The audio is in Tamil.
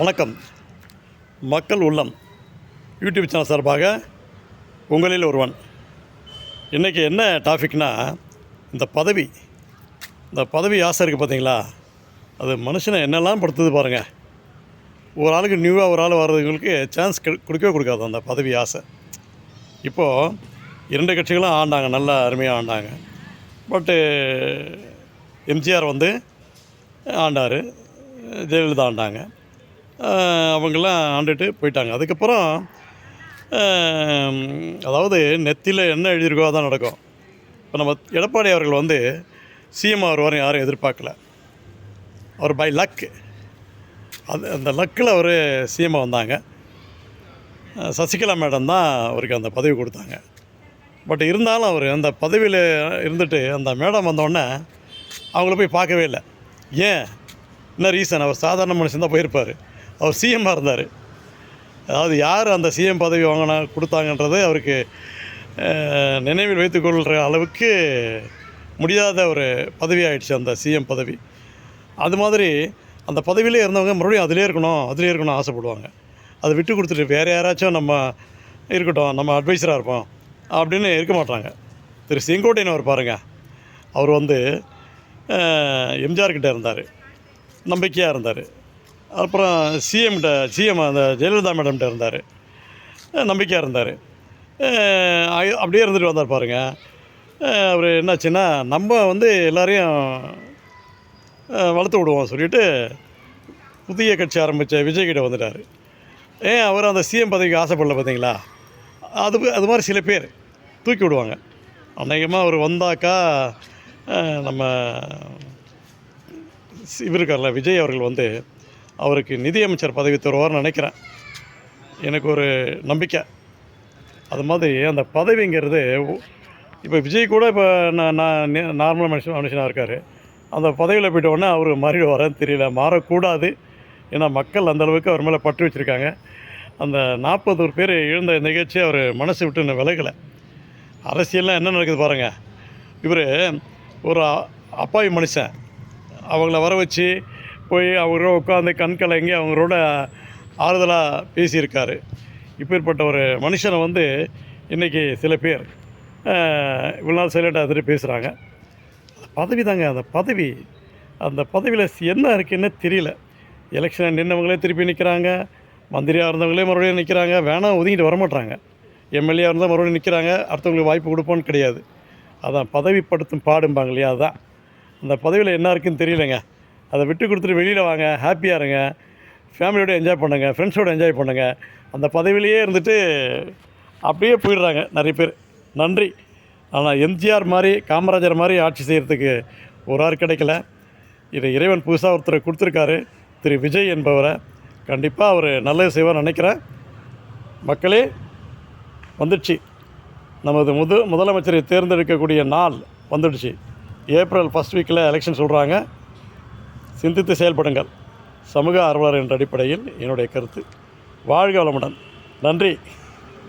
வணக்கம். மக்கள் உள்ளம் யூடியூப் சேனல் சார்பாக உங்களில் ஒருவன். இன்றைக்கி என்ன டாபிக்னா இந்த பதவி. இந்த பதவி ஆசை இருக்குது பார்த்தீங்களா அது மனுஷனை என்னெல்லாம் படுத்துது பாருங்கள் ஒரு ஆளுக்கு நியூவாக ஒரு ஆள் வர்றதுங்களுக்கு சான்ஸ் கொடுக்கவே கொடுக்காது அந்த பதவி ஆசை. இப்போது இரண்டு கட்சிகளும் ஆண்டாங்க நல்லா அருமையாக ஆண்டாங்க. பட்டு எம்ஜிஆர் வந்து ஆண்டார் ஜெயலலிதா ஆண்டாங்க. ஆஹ் அவங்கெல்லாம் ஆண்டுட்டு போயிட்டாங்க. அதுக்கப்புறம் அதாவது நெத்தியில் என்ன எழுதியிருக்கோ அதான் நடக்கும். இப்போ நம்ம எடப்பாடி அவர்கள் வந்து சிஎம் வருவார் யாரும் எதிர்பார்க்கல. அவர் பை லக் அது அந்த லக்கில் அவர் சிஎம் வந்தாங்க. சசிகலா மேடம் தான் அவருக்கு அந்த பதவி கொடுத்தாங்க. பட் இருந்தாலும் அவர் அந்த பதவியில் இருந்துட்டு அந்த மேடம் வந்தோடனே அவங்கள போய் பார்க்கவே இல்லை. ஏன்? என்ன ரீசன் அவர் சாதாரண மனுஷன் தான் போயிருப்பார். அவர் சிஎம்மாக இருந்தார். அதாவது யார் அந்த சிஎம் பதவி வாங்கினா கொடுத்தாங்கன்றது அவருக்கு நினைவில் வைத்துக்கொள்கிற அளவுக்கு முடியாத ஒரு பதவி ஆயிடுச்சு அந்த சிஎம் பதவி. அது மாதிரி அந்த பதவியிலே இருந்தவங்க மறுபடியும் அதிலே இருக்கணும் அதிலே இருக்கணும் ஆசைப்படுவாங்க. அதை விட்டு கொடுத்துட்டு வேறு யாராச்சும் நம்ம இருக்கட்டும் நம்ம அட்வைஸராக இருப்போம் அப்படின்னு இருக்க மாட்டாங்க. திரு செங்கோட்டையன் அவர் பாருங்கள் அவர் வந்து எம்ஜிஆர்கிட்ட எம்ஜிஆர் இருந்தார். நம்பிக்கையாக இருந்தார். அப்புறம் சிஎம்கிட்ட சிஎம் அந்த ஜெயலலிதா மேடம்கிட்ட இருந்தார். நம்பிக்கையாக இருந்தார். அப்படியே இருந்துட்டு வந்தார் பாருங்கள் அவர் என்னாச்சுன்னா நம்ம வந்து எல்லாரையும் வளர்த்து விடுவோம் சொல்லிட்டு புதிய கட்சி ஆரம்பித்த விஜய்கிட்ட வந்துட்டார். ஏன் அவர் அந்த சிஎம் பதவிக்கு ஆசைப்படல பார்த்தீங்களா அது அது மாதிரி சில பேர் தூக்கி விடுவாங்க. அநேகமாக அவர் வந்தாக்கா நம்ம இவர் இருக்கார்ல விஜய் அவர்கள் வந்து அவருக்கு நிதியமைச்சர் பதவி தருவார்னு நினைக்கிறேன். எனக்கு ஒரு நம்பிக்கை. அது மாதிரி அந்த பதவிங்கிறது இப்போ விஜய் கூட இப்போ நான் நான் நார்மல் மனுஷன் மனுஷனாக இருக்கார். அந்த பதவியில் போயிட்ட உடனே அவர் மாறிடுவாரான்னு தெரியல. மாறக்கூடாது. ஏன்னா மக்கள் அந்த அளவுக்கு அவர் மேலே பற்று வச்சுருக்காங்க. அந்த நாற்பது ஒரு பேர் எழுந்த நிகழ்ச்சி அவர் மனசு விட்டு இன்னும் விலகலை. அரசியல்லாம் என்ன நடக்குது பாருங்கள் இவர் ஒரு அப்பாவி மனுஷன். அவங்கள வர வச்சு போய் அவரோட உட்காந்து கண் கலங்கி அவங்களோட ஆறுதலாக பேசியிருக்காரு. இப்பேற்பட்ட ஒரு மனுஷனை வந்து இன்றைக்கி சில பேர் இவ்வளோ நாள் சைலண்டாக இருந்துட்டு பேசுகிறாங்க பதவி தாங்க அந்த பதவி அந்த பதவியில் என்ன இருக்குன்னு தெரியல. எலெக்ஷன் நின்றவங்களே திருப்பி நிற்கிறாங்க மந்திரியாக இருந்தவங்களே மறுபடியும் நிற்கிறாங்க வேணாம் ஒதுங்கிட்டு வரமாட்டாங்க எம்எல்ஏ இருந்தால் மறுபடியும் நிற்கிறாங்க அடுத்தவங்களுக்கு வாய்ப்பு கொடுப்போன்னு கிடையாது. அதான் பதவிப்படுத்தும் பாடும்பாங்க இல்லையா அதுதான் அந்த பதவியில் என்ன இருக்குன்னு தெரியலங்க. அதை விட்டு கொடுத்துட்டு வெளியில் வாங்க ஹாப்பியாக இருங்க. ஃபேமிலியோட என்ஜாய் பண்ணுங்கள் ஃப்ரெண்ட்ஸோட என்ஜாய் பண்ணுங்கள் அந்த பதவியிலேயே இருந்துட்டு அப்படியே போயிடுறாங்க நிறைய பேர். நன்றி. ஆனால் எம்ஜிஆர் மாதிரி காமராஜர் மாதிரி ஆட்சி செய்கிறதுக்கு ஒரு ஆள் கிடைக்கல. இதை இறைவன் புதுசாக ஒருத்தர் கொடுத்துருக்காரு திரு விஜய் என்பவரை. கண்டிப்பாக அவர் நல்லது செய்வார் நினைக்கிறேன். மக்களே வந்துடுச்சு. நமது முது முதலமைச்சரை தேர்ந்தெடுக்கக்கூடிய நாள் வந்துடுச்சு. ஏப்ரல் ஃபஸ்ட் வீக்கில் எலெக்ஷன் சொல்கிறாங்க சிந்தித்து செயல்படுங்கள். சமூக ஆர்வலர் என்ற அடிப்படையில் என்னுடைய கருத்து. வாழ்க வளமுடன். நன்றி.